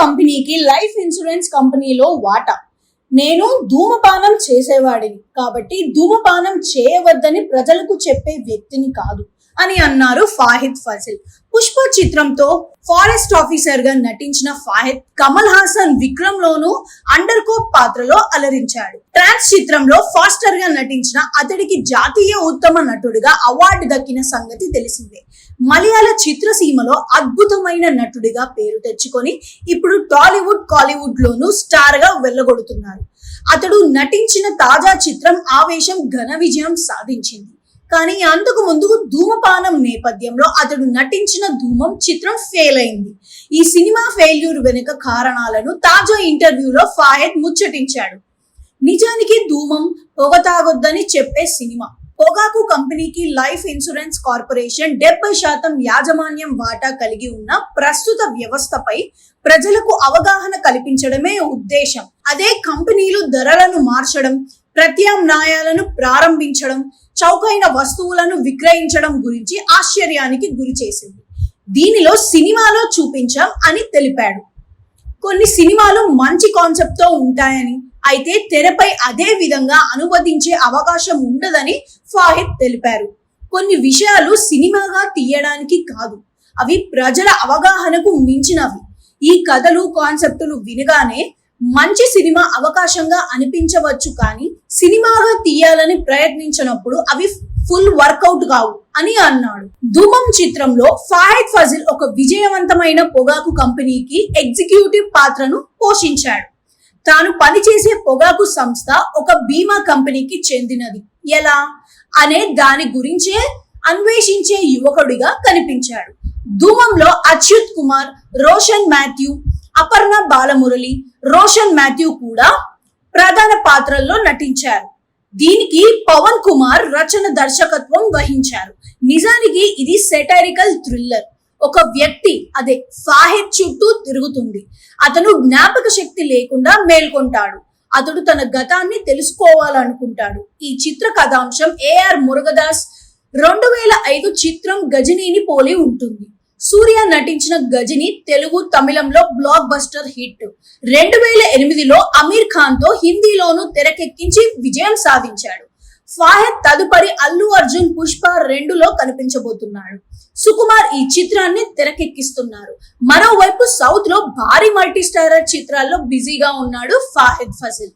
కంపెనీకి life insurance కంపెనీలో వాటా. నేను ధూమపానం చేసేవాడిని. కాబట్టి ధూమపానం చేయవద్దని ప్రజలకు చెప్పే వ్యక్తిని కాదు. అని అన్నారు ఫాహిద్ ఫజిల్ పుష్ప చిత్రంతో ఫారెస్ట్ ఆఫీసర్గా నటించిన ఫాహిద్ కమల్ హాసన్ విక్రమ్ లోను అండర్ కోప్ పాత్రలో అలరించాడు. ట్రాన్స్ చిత్రంలో ఫాస్టర్గా నటించిన అతడికి జాతీయ ఉత్తమ నటుడిగా అవార్డు దక్కిన సంగతి తెలిసిందే. మలయాళ చిత్రసీమలో అద్భుతమైన నటుడిగా పేరు తెచ్చుకొని ఇప్పుడు టాలీవుడ్ కాలీవుడ్ లోను స్టార్గా వెళ్ళగొడుతున్నారు అతడు నటించిన తాజా చిత్రం ఆవేశం ఘన విజయం సాధించింది. కానీ అంతకు ముందు ధూమపానం నేపథ్యంలో అతడు నటించిన ధూమం చిత్రం ఫెయిల్ అయింది. ఈ సినిమా ఫెయిల్యూర్ వెనుక కారణాలను తాజా ఇంటర్వ్యూలో ఫాయద్ ముచ్చటించాడు. నిజానికి ధూమం పొగ తాగొద్దని చెప్పే సినిమా. పొగాకు కంపెనీకి లైఫ్ ఇన్సూరెన్స్ కార్పొరేషన్ డెబ్బై శాతం యాజమాన్యం వాటా కలిగి ఉన్న ప్రస్తుత వ్యవస్థపై ప్రజలకు అవగాహన కల్పించడమే ఉద్దేశం. అదే కంపెనీలు ధరలను మార్చడం ప్రత్యామ్నాయాలను ప్రారంభించడం చౌకైన వస్తువులను విక్రయించడం గురించి ఆశ్చర్యానికి గురి చేసింది. దీనిలో సినిమాలో చూపించాం అని తెలిపాడు. కొన్ని సినిమాలు మంచి కాన్సెప్ట్తో ఉంటాయని అయితే తెరపై అదే విధంగా అనువదించే అవకాశం ఉండదని ఫాహిద్ తెలిపారు. కొన్ని విషయాలు సినిమాగా తీయడానికి కాదు అవి ప్రజల అవగాహనకు మించినవి. ఈ కథలు కాన్సెప్టులు వినగానే మంచి సినిమా అవకాశంగా అనిపించవచ్చు కానీ సినిమాగా తీయాలని ప్రయత్నించినప్పుడు అవి ఫుల్ వర్కౌట్ కావు అని అన్నాడు. ధూమం చిత్రంలో ఫాహిద్ ఫజిల్ ఒక విజయవంతమైన పొగాకు కంపెనీకి ఎగ్జిక్యూటివ్ పాత్రను పోషించాడు. తాను పనిచేసే పొగాకు సంస్థ ఒక బీమా కంపెనీకి చెందినది. ఎలా? అనే దాని గురించే అన్వేషించే యువకుడిగా కనిపించాడు. ధూమంలో అచ్యుత్ కుమార్ రోషన్ మాథ్యూ అపర్ణ బాలమురళి రోషన్ మాథ్యూ కూడా ప్రధాన పాత్రల్లో నటించారు. దీనికి పవన్ కుమార్ రచన దర్శకత్వం వహించారు. నిజానికి ఇది సెటారికల్ థ్రిల్లర్ ఒక వ్యక్తి అదే ఫాహిద్ చుట్టూ తిరుగుతుంది. అతను జ్ఞాపక శక్తి లేకుండా మేల్కొంటాడు. అతడు తన గతాన్ని తెలుసుకోవాలనుకుంటాడు. ఈ చిత్ర కథాంశం ఏఆర్ మురుగదాస్ రెండు వేల ఐదు చిత్రం గజనీని పోలి ఉంటుంది. సూర్య నటించిన గజిని తెలుగు తమిళంలో బ్లాక్ బస్టర్ హిట్. రెండు వేల ఎనిమిదిలో అమీర్ ఖాన్తో హిందీలోను తెరకెక్కించి విజయం సాధించాడు. ఫాహెద్ తదుపరి అల్లు అర్జున్ పుష్ప రెండులో కనిపించబోతున్నాడు. సుకుమార్ ఈ చిత్రాన్ని తెరకెక్కిస్తున్నారు. మరోవైపు సౌత్లో భారీ మల్టీ స్టారర్ చిత్రాల్లో బిజీగా ఉన్నాడు ఫాహెద్ ఫజిల్.